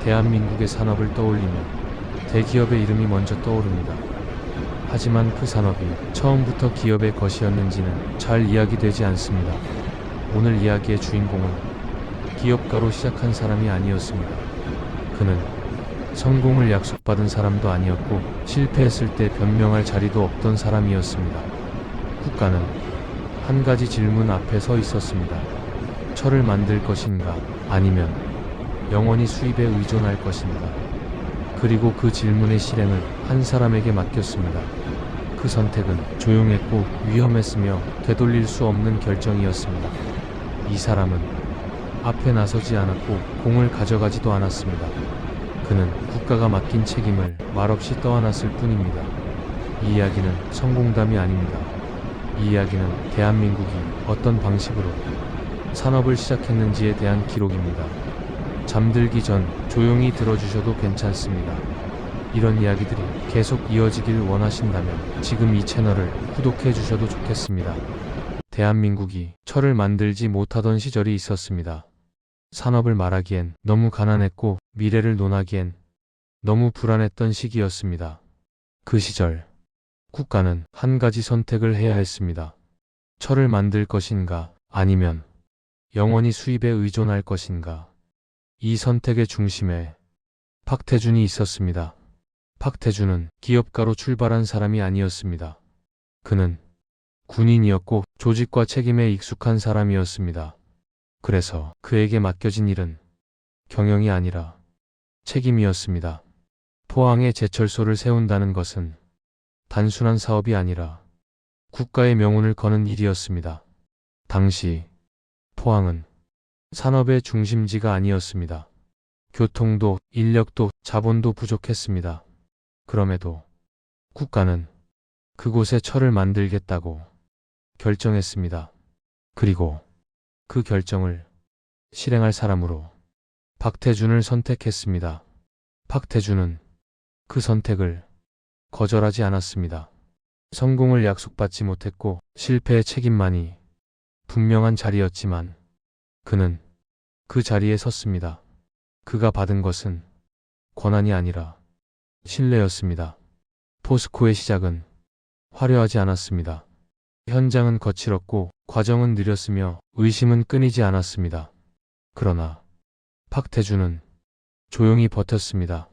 대한민국의 산업을 떠올리면 대기업의 이름이 먼저 떠오릅니다. 하지만 그 산업이 처음부터 기업의 것이었는지는 잘 이야기되지 않습니다. 오늘 이야기의 주인공은 기업가로 시작한 사람이 아니었습니다. 그는 성공을 약속받은 사람도 아니었고 실패했을 때 변명할 자리도 없던 사람이었습니다. 국가는 한 가지 질문 앞에 서 있었습니다. 철을 만들 것인가 아니면 영원히 수입에 의존할 것인가 그리고 그 질문의 실행을 한 사람에게 맡겼습니다. 그 선택은 조용했고 위험했으며 되돌릴 수 없는 결정이었습니다. 이 사람은 앞에 나서지 않았고 공을 가져가지도 않았습니다. 그는 국가가 맡긴 책임을 말없이 떠안았을 뿐입니다. 이 이야기는 성공담이 아닙니다. 이 이야기는 대한민국이 어떤 방식으로 산업을 시작했는지에 대한 기록입니다. 잠들기 전 조용히 들어주셔도 괜찮습니다. 이런 이야기들이 계속 이어지길 원하신다면 지금 이 채널을 구독해 주셔도 좋겠습니다. 대한민국이 철을 만들지 못하던 시절이 있었습니다. 산업을 말하기엔 너무 가난했고 미래를 논하기엔 너무 불안했던 시기였습니다. 그 시절 국가는 한 가지 선택을 해야 했습니다. 철을 만들 것인가 아니면 영원히 수입에 의존할 것인가. 이 선택의 중심에 박태준이 있었습니다. 박태준은 기업가로 출발한 사람이 아니었습니다. 그는 군인이었고 조직과 책임에 익숙한 사람이었습니다. 그래서 그에게 맡겨진 일은 경영이 아니라 책임이었습니다. 포항에 제철소를 세운다는 것은 단순한 사업이 아니라 국가의 명운을 거는 일이었습니다. 당시 포항은 산업의 중심지가 아니었습니다. 교통도 인력도 자본도 부족했습니다. 그럼에도 국가는 그곳에 철을 만들겠다고 결정했습니다. 그리고 그 결정을 실행할 사람으로 박태준을 선택했습니다. 박태준은 그 선택을 거절하지 않았습니다. 성공을 약속받지 못했고 실패의 책임만이 분명한 자리였지만 그는 그 자리에 섰습니다. 그가 받은 것은 권한이 아니라 신뢰였습니다. 포스코의 시작은 화려하지 않았습니다. 현장은 거칠었고 과정은 느렸으며 의심은 끊이지 않았습니다. 그러나 박태준은 조용히 버텼습니다.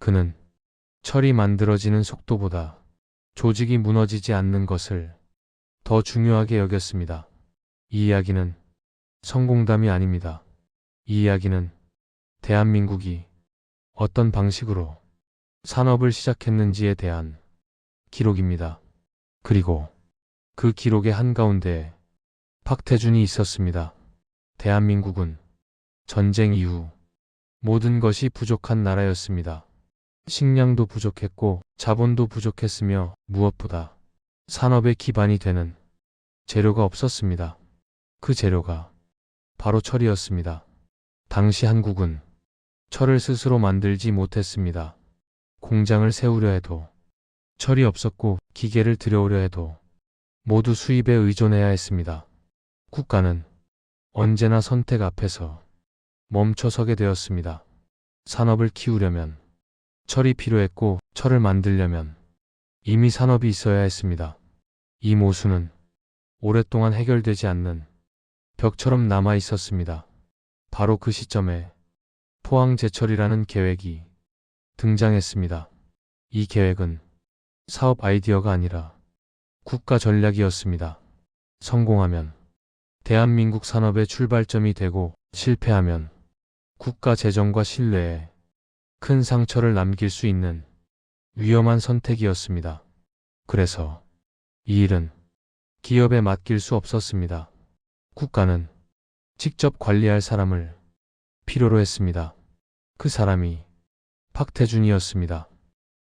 그는 철이 만들어지는 속도보다 조직이 무너지지 않는 것을 더 중요하게 여겼습니다. 이 이야기는 성공담이 아닙니다. 이 이야기는 대한민국이 어떤 방식으로 산업을 시작했는지에 대한 기록입니다. 그리고 그 기록의 한가운데 박태준이 있었습니다. 대한민국은 전쟁 이후 모든 것이 부족한 나라였습니다. 식량도 부족했고 자본도 부족했으며 무엇보다 산업의 기반이 되는 재료가 없었습니다. 그 재료가 바로 철이었습니다. 당시 한국은 철을 스스로 만들지 못했습니다. 공장을 세우려 해도 철이 없었고 기계를 들여오려 해도 모두 수입에 의존해야 했습니다. 국가는 언제나 선택 앞에서 멈춰 서게 되었습니다. 산업을 키우려면 철이 필요했고 철을 만들려면 이미 산업이 있어야 했습니다. 이 모순은 오랫동안 해결되지 않는 벽처럼 남아 있었습니다. 바로 그 시점에 포항제철이라는 계획이 등장했습니다. 이 계획은 사업 아이디어가 아니라 국가 전략이었습니다. 성공하면 대한민국 산업의 출발점이 되고 실패하면 국가 재정과 신뢰에 큰 상처를 남길 수 있는 위험한 선택이었습니다. 그래서 이 일은 기업에 맡길 수 없었습니다. 국가는 직접 관리할 사람을 필요로 했습니다. 그 사람이 박태준이었습니다.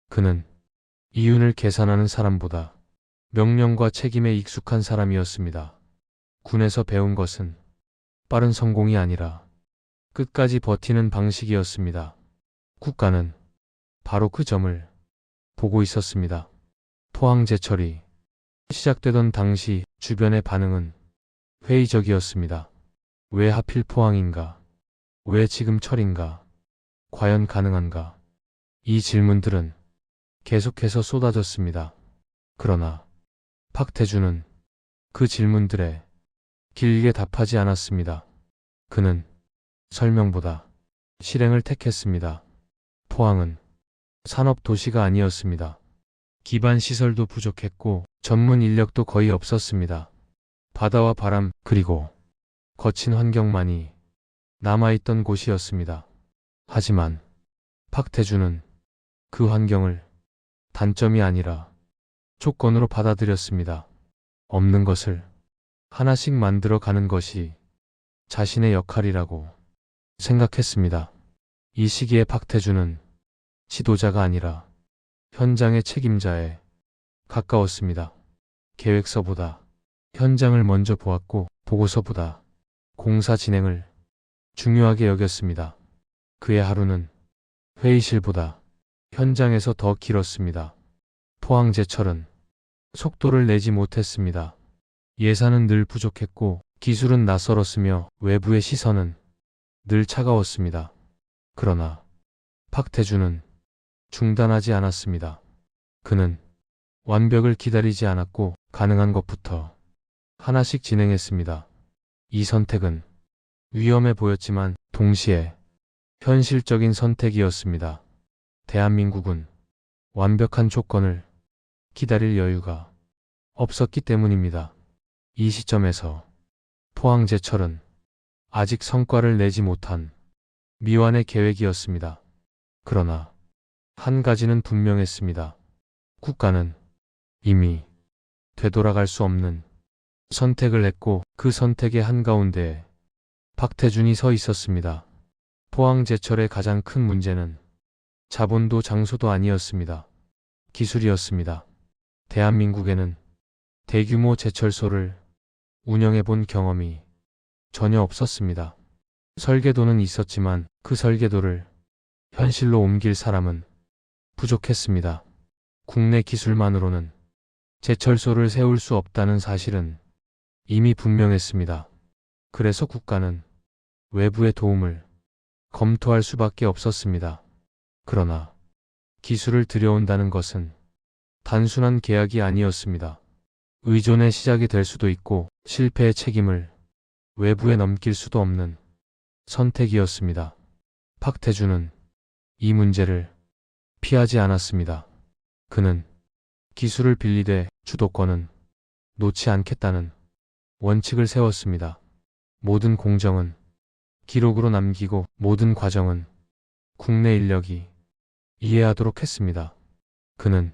그는 이윤을 계산하는 사람보다 명령과 책임에 익숙한 사람이었습니다. 군에서 배운 것은 빠른 성공이 아니라 끝까지 버티는 방식이었습니다. 국가는 바로 그 점을 보고 있었습니다. 포항제철이 시작되던 당시 주변의 반응은 회의적이었습니다. 왜 하필 포항인가? 왜 지금 철인가? 과연 가능한가? 이 질문들은 계속해서 쏟아졌습니다. 그러나 박태준은 그 질문들에 길게 답하지 않았습니다. 그는 설명보다 실행을 택했습니다. 포항은 산업 도시가 아니었습니다. 기반 시설도 부족했고 전문 인력도 거의 없었습니다. 바다와 바람 그리고 거친 환경만이 남아있던 곳이었습니다. 하지만 박태준은 그 환경을 단점이 아니라 조건으로 받아들였습니다. 없는 것을 하나씩 만들어 가는 것이 자신의 역할이라고 생각했습니다. 이 시기에 박태준은 지도자가 아니라 현장의 책임자에 가까웠습니다. 계획서보다 현장을 먼저 보았고 보고서보다 공사 진행을 중요하게 여겼습니다. 그의 하루는 회의실보다 현장에서 더 길었습니다. 포항제철은 속도를 내지 못했습니다. 예산은 늘 부족했고 기술은 낯설었으며 외부의 시선은 늘 차가웠습니다. 그러나 박태준은 중단하지 않았습니다. 그는 완벽을 기다리지 않았고 가능한 것부터 하나씩 진행했습니다. 이 선택은 위험해 보였지만 동시에 현실적인 선택이었습니다. 대한민국은 완벽한 조건을 기다릴 여유가 없었기 때문입니다. 이 시점에서 포항제철은 아직 성과를 내지 못한 미완의 계획이었습니다. 그러나 한 가지는 분명했습니다. 국가는 이미 되돌아갈 수 없는 선택을 했고 그 선택의 한가운데에 박태준이 서 있었습니다. 포항제철의 가장 큰 문제는 자본도 장소도 아니었습니다. 기술이었습니다. 대한민국에는 대규모 제철소를 운영해 본 경험이 전혀 없었습니다. 설계도는 있었지만 그 설계도를 현실로 옮길 사람은 부족했습니다. 국내 기술만으로는 제철소를 세울 수 없다는 사실은 이미 분명했습니다. 그래서 국가는 외부의 도움을 검토할 수밖에 없었습니다. 그러나 기술을 들여온다는 것은 단순한 계약이 아니었습니다. 의존의 시작이 될 수도 있고 실패의 책임을 외부에 넘길 수도 없는 선택이었습니다. 박태준은 이 문제를 피하지 않았습니다. 그는 기술을 빌리되 주도권은 놓지 않겠다는 원칙을 세웠습니다. 모든 공정은 기록으로 남기고 모든 과정은 국내 인력이 이해하도록 했습니다. 그는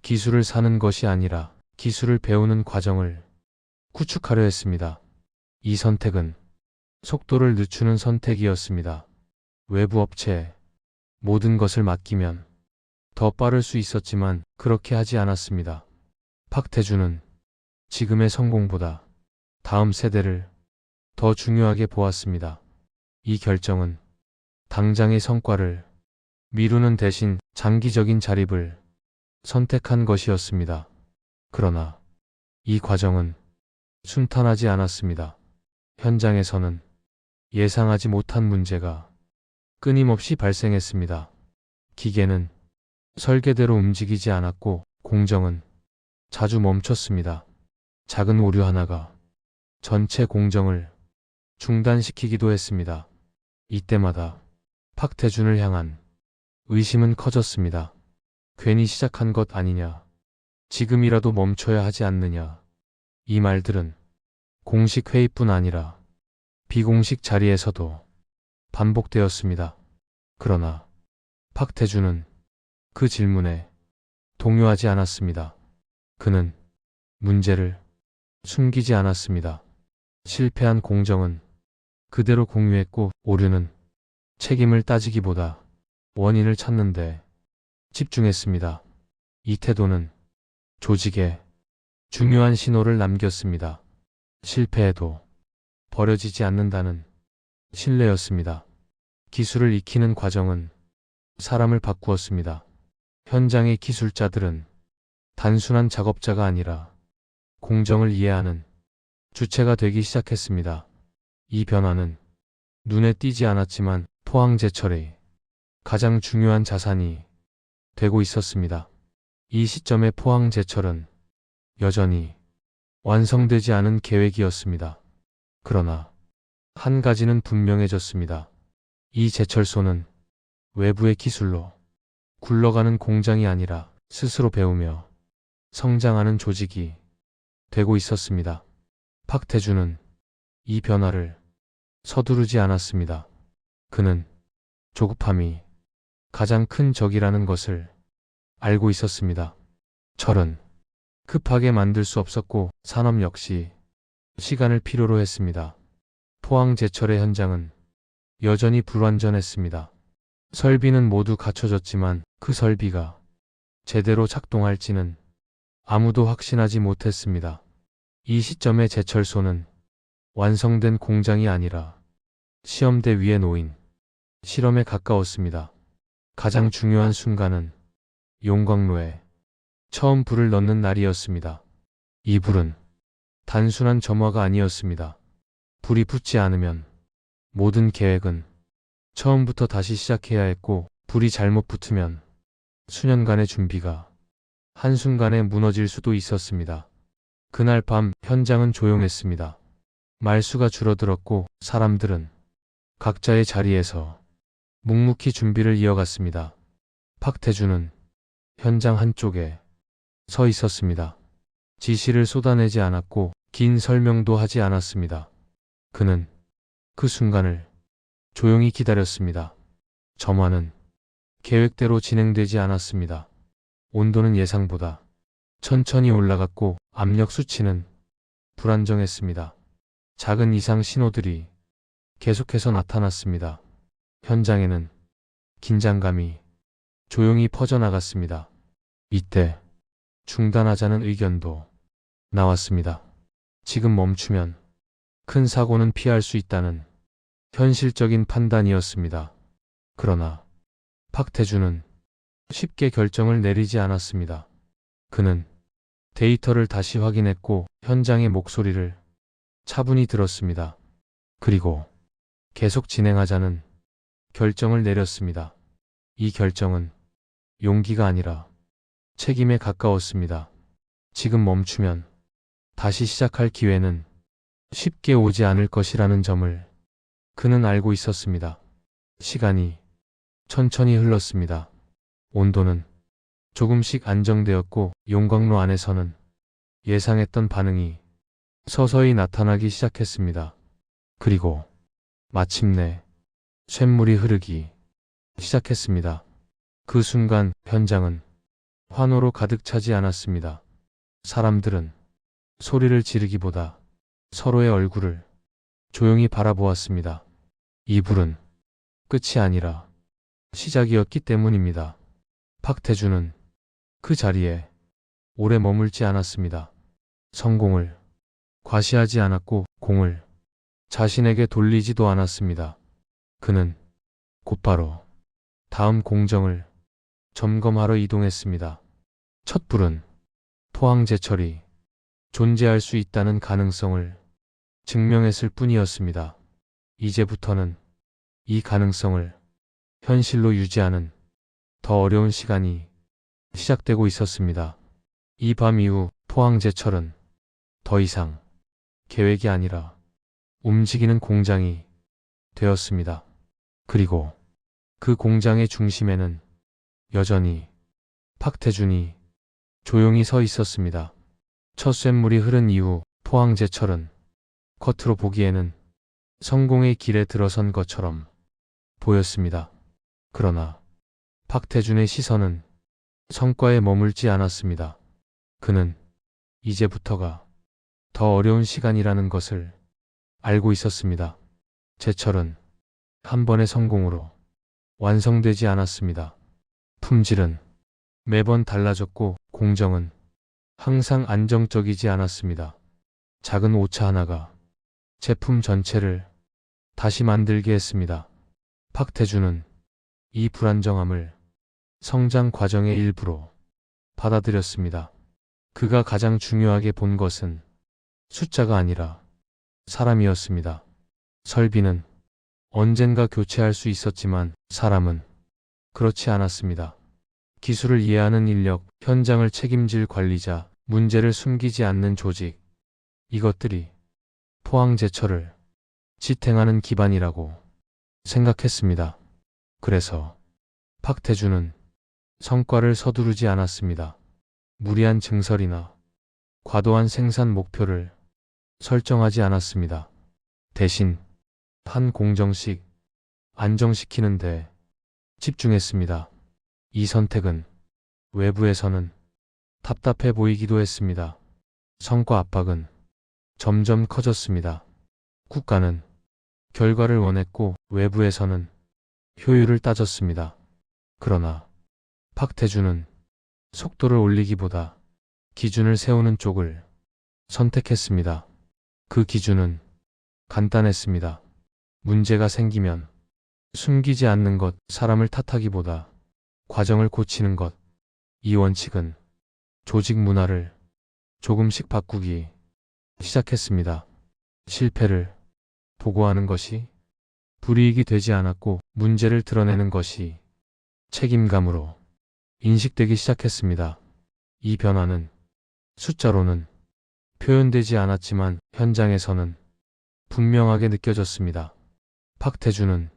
기술을 사는 것이 아니라 기술을 배우는 과정을 구축하려 했습니다. 이 선택은 속도를 늦추는 선택이었습니다. 외부 업체에 모든 것을 맡기면 더 빠를 수 있었지만 그렇게 하지 않았습니다. 박태준은 지금의 성공보다 다음 세대를 더 중요하게 보았습니다. 이 결정은 당장의 성과를 미루는 대신 장기적인 자립을 선택한 것이었습니다. 그러나 이 과정은 순탄하지 않았습니다. 현장에서는 예상하지 못한 문제가 끊임없이 발생했습니다. 기계는 설계대로 움직이지 않았고 공정은 자주 멈췄습니다. 작은 오류 하나가 전체 공정을 중단시키기도 했습니다. 이때마다 박태준을 향한 의심은 커졌습니다. 괜히 시작한 것 아니냐. 지금이라도 멈춰야 하지 않느냐. 이 말들은 공식 회의뿐 아니라 비공식 자리에서도 반복되었습니다. 그러나 박태준은 그 질문에 동요하지 않았습니다. 그는 문제를 숨기지 않았습니다. 실패한 공정은 그대로 공유했고 오류는 책임을 따지기보다 원인을 찾는데 집중했습니다. 이 태도는 조직에 중요한 신호를 남겼습니다. 실패해도 버려지지 않는다는 신뢰였습니다. 기술을 익히는 과정은 사람을 바꾸었습니다. 현장의 기술자들은 단순한 작업자가 아니라 공정을 이해하는 주체가 되기 시작했습니다. 이 변화는 눈에 띄지 않았지만 포항제철의 가장 중요한 자산이 되고 있었습니다. 이 시점에 포항제철은 여전히 완성되지 않은 계획이었습니다. 그러나 한 가지는 분명해졌습니다. 이 제철소는 외부의 기술로 굴러가는 공장이 아니라 스스로 배우며 성장하는 조직이 되고 있었습니다. 박태주는 이 변화를 서두르지 않았습니다. 그는 조급함이 가장 큰 적이라는 것을 알고 있었습니다. 철은 급하게 만들 수 없었고 산업 역시 시간을 필요로 했습니다. 포항 제철의 현장은 여전히 불완전했습니다. 설비는 모두 갖춰졌지만 그 설비가 제대로 작동할지는 아무도 확신하지 못했습니다. 이 시점에 제철소는 완성된 공장이 아니라 시험대 위에 놓인 실험에 가까웠습니다. 가장 중요한 순간은 용광로에 처음 불을 넣는 날이었습니다. 이 불은 단순한 점화가 아니었습니다. 불이 붙지 않으면 모든 계획은 처음부터 다시 시작해야 했고 불이 잘못 붙으면 수년간의 준비가 한순간에 무너질 수도 있었습니다. 그날 밤 현장은 조용했습니다. 말수가 줄어들었고 사람들은 각자의 자리에서 묵묵히 준비를 이어갔습니다. 박태주는 현장 한쪽에 서 있었습니다. 지시를 쏟아내지 않았고 긴 설명도 하지 않았습니다. 그는 그 순간을 조용히 기다렸습니다. 점화는 계획대로 진행되지 않았습니다. 온도는 예상보다 천천히 올라갔고 압력 수치는 불안정했습니다. 작은 이상 신호들이 계속해서 나타났습니다. 현장에는 긴장감이 조용히 퍼져나갔습니다. 이때 중단하자는 의견도 나왔습니다. 지금 멈추면 큰 사고는 피할 수 있다는 현실적인 판단이었습니다. 그러나 박태주는 쉽게 결정을 내리지 않았습니다. 그는 데이터를 다시 확인했고 현장의 목소리를 차분히 들었습니다. 그리고 계속 진행하자는 결정을 내렸습니다. 이 결정은 용기가 아니라 책임에 가까웠습니다. 지금 멈추면 다시 시작할 기회는 쉽게 오지 않을 것이라는 점을 그는 알고 있었습니다. 시간이 천천히 흘렀습니다. 온도는 조금씩 안정되었고 용광로 안에서는 예상했던 반응이 서서히 나타나기 시작했습니다. 그리고 마침내 쇳물이 흐르기 시작했습니다. 그 순간 현장은 환호로 가득 차지 않았습니다. 사람들은 소리를 지르기보다 서로의 얼굴을 조용히 바라보았습니다. 이 불은 끝이 아니라 시작이었기 때문입니다. 박태주는 그 자리에 오래 머물지 않았습니다. 성공을 과시하지 않았고 공을 자신에게 돌리지도 않았습니다. 그는 곧바로 다음 공정을 점검하러 이동했습니다. 첫 불은 포항제철이 존재할 수 있다는 가능성을 증명했을 뿐이었습니다. 이제부터는 이 가능성을 현실로 유지하는 더 어려운 시간이 시작되고 있었습니다. 이 밤 이후 포항제철은 더 이상 계획이 아니라 움직이는 공장이 되었습니다. 그리고 그 공장의 중심에는 여전히 박태준이 조용히 서 있었습니다. 첫 쇳물이 흐른 이후 포항제철은 겉으로 보기에는 성공의 길에 들어선 것처럼 보였습니다. 그러나 박태준의 시선은 성과에 머물지 않았습니다. 그는 이제부터가 더 어려운 시간이라는 것을 알고 있었습니다. 제철은 한 번의 성공으로 완성되지 않았습니다. 품질은 매번 달라졌고 공정은 항상 안정적이지 않았습니다. 작은 오차 하나가 제품 전체를 다시 만들게 했습니다. 박태주는 이 불안정함을 성장 과정의 일부로 받아들였습니다. 그가 가장 중요하게 본 것은 숫자가 아니라 사람이었습니다. 설비는 언젠가 교체할 수 있었지만 사람은 그렇지 않았습니다. 기술을 이해하는 인력, 현장을 책임질 관리자, 문제를 숨기지 않는 조직. 이것들이 포항제철을 지탱하는 기반이라고 생각했습니다. 그래서 박태준은 성과를 서두르지 않았습니다. 무리한 증설이나 과도한 생산 목표를 설정하지 않았습니다. 대신 한 공정씩 안정시키는데 집중했습니다. 이 선택은 외부에서는 답답해 보이기도 했습니다. 성과 압박은 점점 커졌습니다. 국가는 결과를 원했고 외부에서는 효율을 따졌습니다. 그러나 박태준은 속도를 올리기보다 기준을 세우는 쪽을 선택했습니다. 그 기준은 간단했습니다. 문제가 생기면 숨기지 않는 것, 사람을 탓하기보다 과정을 고치는 것. 이 원칙은 조직 문화를 조금씩 바꾸기 시작했습니다. 실패를 보고하는 것이 불이익이 되지 않았고 문제를 드러내는 것이 책임감으로 인식되기 시작했습니다. 이 변화는 숫자로는 표현되지 않았지만 현장에서는 분명하게 느껴졌습니다. 박태준은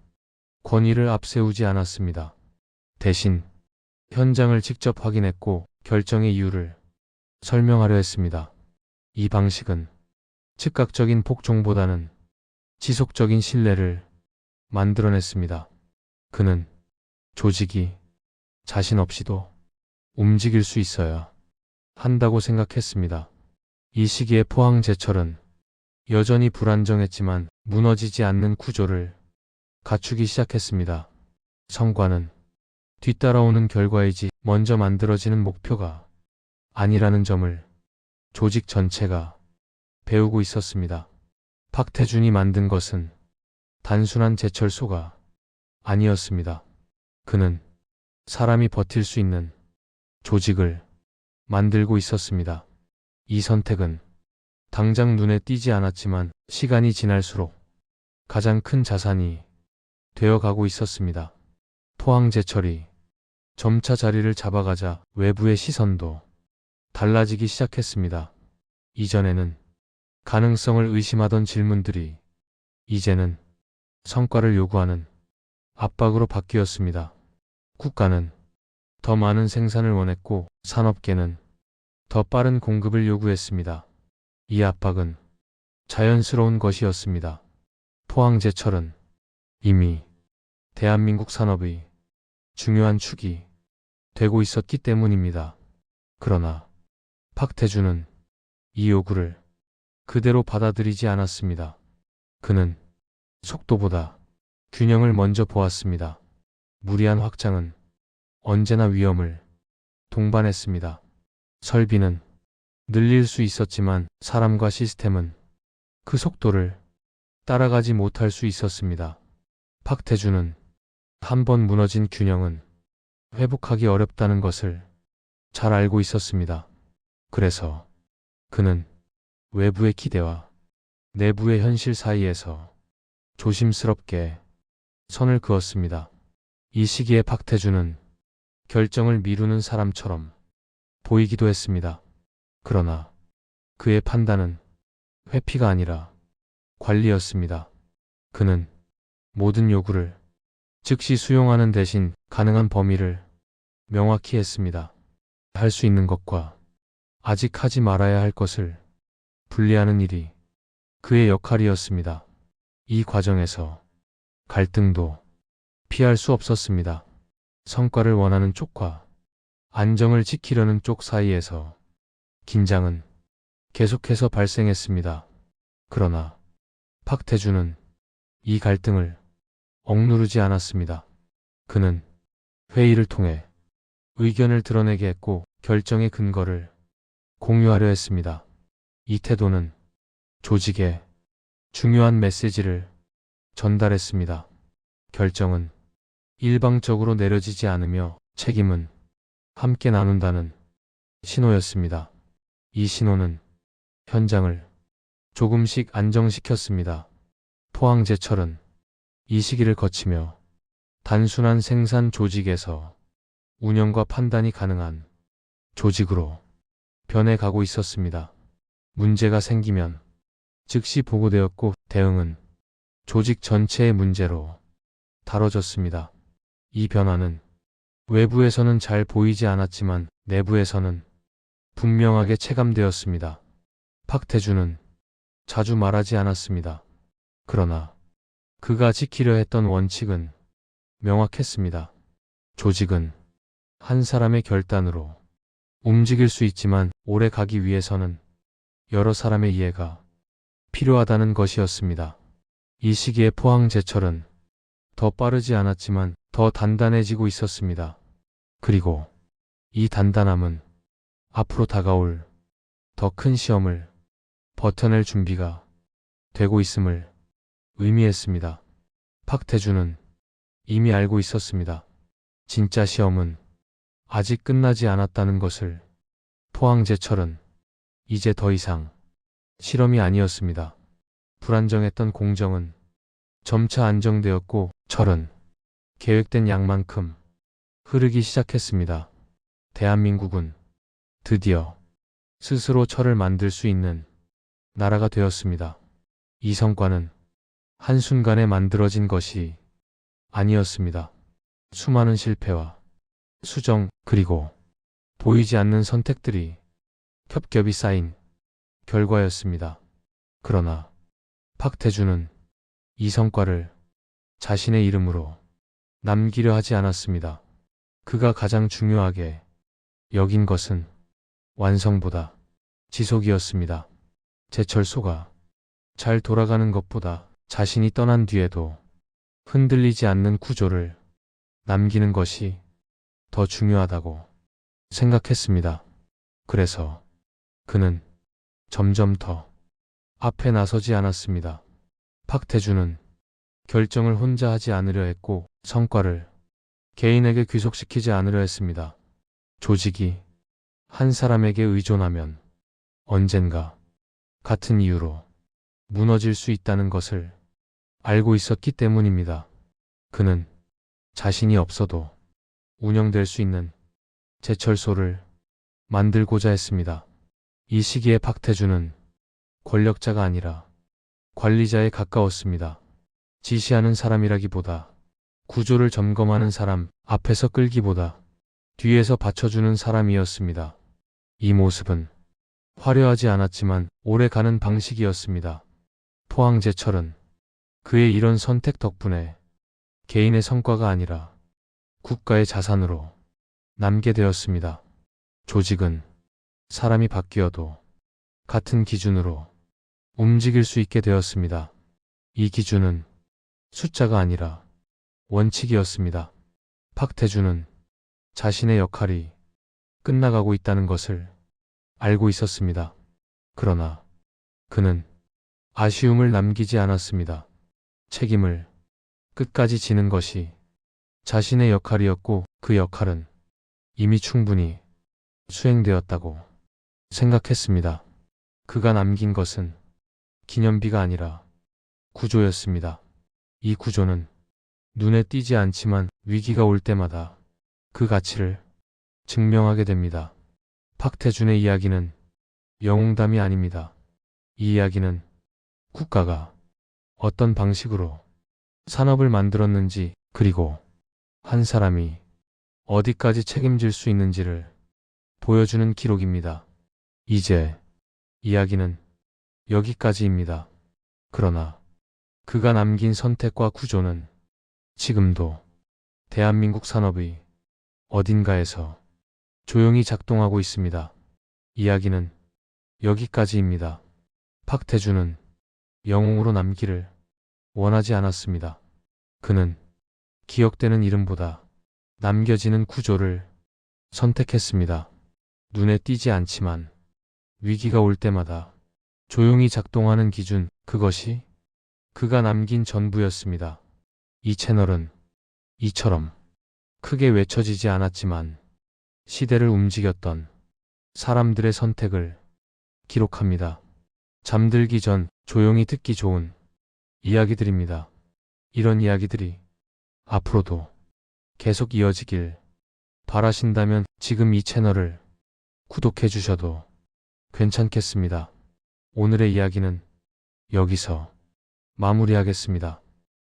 권위를 앞세우지 않았습니다. 대신 현장을 직접 확인했고 결정의 이유를 설명하려 했습니다. 이 방식은 즉각적인 복종보다는 지속적인 신뢰를 만들어냈습니다. 그는 조직이 자신 없이도 움직일 수 있어야 한다고 생각했습니다. 이 시기에 포항제철은 여전히 불안정했지만 무너지지 않는 구조를 갖추기 시작했습니다. 성과는 뒤따라오는 결과이지 먼저 만들어지는 목표가 아니라는 점을 조직 전체가 배우고 있었습니다. 박태준이 만든 것은 단순한 제철소가 아니었습니다. 그는 사람이 버틸 수 있는 조직을 만들고 있었습니다. 이 선택은 당장 눈에 띄지 않았지만 시간이 지날수록 가장 큰 자산이 되어가고 있었습니다. 포항제철이 점차 자리를 잡아가자 외부의 시선도 달라지기 시작했습니다. 이전에는 가능성을 의심하던 질문들이 이제는 성과를 요구하는 압박으로 바뀌었습니다. 국가는 더 많은 생산을 원했고 산업계는 더 빠른 공급을 요구했습니다. 이 압박은 자연스러운 것이었습니다. 포항제철은 이미 대한민국 산업의 중요한 축이 되고 있었기 때문입니다. 그러나 박태준은 이 요구를 그대로 받아들이지 않았습니다. 그는 속도보다 균형을 먼저 보았습니다. 무리한 확장은 언제나 위험을 동반했습니다. 설비는 늘릴 수 있었지만 사람과 시스템은 그 속도를 따라가지 못할 수 있었습니다. 박태준은 한 번 무너진 균형은 회복하기 어렵다는 것을 잘 알고 있었습니다. 그래서 그는 외부의 기대와 내부의 현실 사이에서 조심스럽게 선을 그었습니다. 이 시기에 박태준은 결정을 미루는 사람처럼 보이기도 했습니다. 그러나 그의 판단은 회피가 아니라 관리였습니다. 그는 모든 요구를 즉시 수용하는 대신 가능한 범위를 명확히 했습니다. 할 수 있는 것과 아직 하지 말아야 할 것을 분리하는 일이 그의 역할이었습니다. 이 과정에서 갈등도 피할 수 없었습니다. 성과를 원하는 쪽과 안정을 지키려는 쪽 사이에서 긴장은 계속해서 발생했습니다. 그러나 박태준은 이 갈등을 억누르지 않았습니다. 그는 회의를 통해 의견을 드러내게 했고 결정의 근거를 공유하려 했습니다. 이 태도는 조직에 중요한 메시지를 전달했습니다. 결정은 일방적으로 내려지지 않으며 책임은 함께 나눈다는 신호였습니다. 이 신호는 현장을 조금씩 안정시켰습니다. 포항제철은 이 시기를 거치며 단순한 생산 조직에서 운영과 판단이 가능한 조직으로 변해가고 있었습니다. 문제가 생기면 즉시 보고되었고 대응은 조직 전체의 문제로 다뤄졌습니다. 이 변화는 외부에서는 잘 보이지 않았지만 내부에서는 분명하게 체감되었습니다. 박태준은 자주 말하지 않았습니다. 그러나 그가 지키려 했던 원칙은 명확했습니다. 조직은 한 사람의 결단으로 움직일 수 있지만 오래 가기 위해서는 여러 사람의 이해가 필요하다는 것이었습니다. 이 시기에 포항제철은 더 빠르지 않았지만 더 단단해지고 있었습니다. 그리고 이 단단함은 앞으로 다가올 더 큰 시험을 버텨낼 준비가 되고 있음을 의미했습니다. 박태준은 이미 알고 있었습니다. 진짜 시험은 아직 끝나지 않았다는 것을 포항제철은 이제 더 이상 실험이 아니었습니다. 불안정했던 공정은 점차 안정되었고 철은 계획된 양만큼 흐르기 시작했습니다. 대한민국은 드디어 스스로 철을 만들 수 있는 나라가 되었습니다. 이 성과는 한순간에 만들어진 것이 아니었습니다. 수많은 실패와 수정 그리고 보이지 않는 선택들이 겹겹이 쌓인 결과였습니다. 그러나 박태준은 이 성과를 자신의 이름으로 남기려 하지 않았습니다. 그가 가장 중요하게 여긴 것은 완성보다 지속이었습니다. 제철소가 잘 돌아가는 것보다 자신이 떠난 뒤에도 흔들리지 않는 구조를 남기는 것이 더 중요하다고 생각했습니다. 그래서 그는 점점 더 앞에 나서지 않았습니다. 박태준은 결정을 혼자 하지 않으려 했고 성과를 개인에게 귀속시키지 않으려 했습니다. 조직이 한 사람에게 의존하면 언젠가 같은 이유로 무너질 수 있다는 것을 알고 있었기 때문입니다. 그는 자신이 없어도 운영될 수 있는 제철소를 만들고자 했습니다. 이 시기에 박태준은 권력자가 아니라 관리자에 가까웠습니다. 지시하는 사람이라기보다 구조를 점검하는 사람 앞에서 끌기보다 뒤에서 받쳐주는 사람이었습니다. 이 모습은 화려하지 않았지만 오래 가는 방식이었습니다. 포항제철은 그의 이런 선택 덕분에 개인의 성과가 아니라 국가의 자산으로 남게 되었습니다. 조직은 사람이 바뀌어도 같은 기준으로 움직일 수 있게 되었습니다. 이 기준은 숫자가 아니라 원칙이었습니다. 박태준은 자신의 역할이 끝나가고 있다는 것을 알고 있었습니다. 그러나 그는 아쉬움을 남기지 않았습니다. 책임을 끝까지 지는 것이 자신의 역할이었고 그 역할은 이미 충분히 수행되었다고 생각했습니다. 그가 남긴 것은 기념비가 아니라 구조였습니다. 이 구조는 눈에 띄지 않지만 위기가 올 때마다 그 가치를 증명하게 됩니다. 박태준의 이야기는 영웅담이 아닙니다. 이 이야기는 국가가 어떤 방식으로 산업을 만들었는지 그리고 한 사람이 어디까지 책임질 수 있는지를 보여주는 기록입니다. 이제 이야기는 여기까지입니다. 그러나 그가 남긴 선택과 구조는 지금도 대한민국 산업의 어딘가에서 조용히 작동하고 있습니다. 이야기는 여기까지입니다. 박태준은 영웅으로 남기를 원하지 않았습니다. 그는 기억되는 이름보다 남겨지는 구조를 선택했습니다. 눈에 띄지 않지만 위기가 올 때마다 조용히 작동하는 기준, 그것이 그가 남긴 전부였습니다. 이 채널은 이처럼 크게 외쳐지지 않았지만 시대를 움직였던 사람들의 선택을 기록합니다. 잠들기 전 조용히 듣기 좋은 이야기들입니다. 이런 이야기들이 앞으로도 계속 이어지길 바라신다면 지금 이 채널을 구독해 주셔도 괜찮겠습니다. 오늘의 이야기는 여기서 마무리하겠습니다.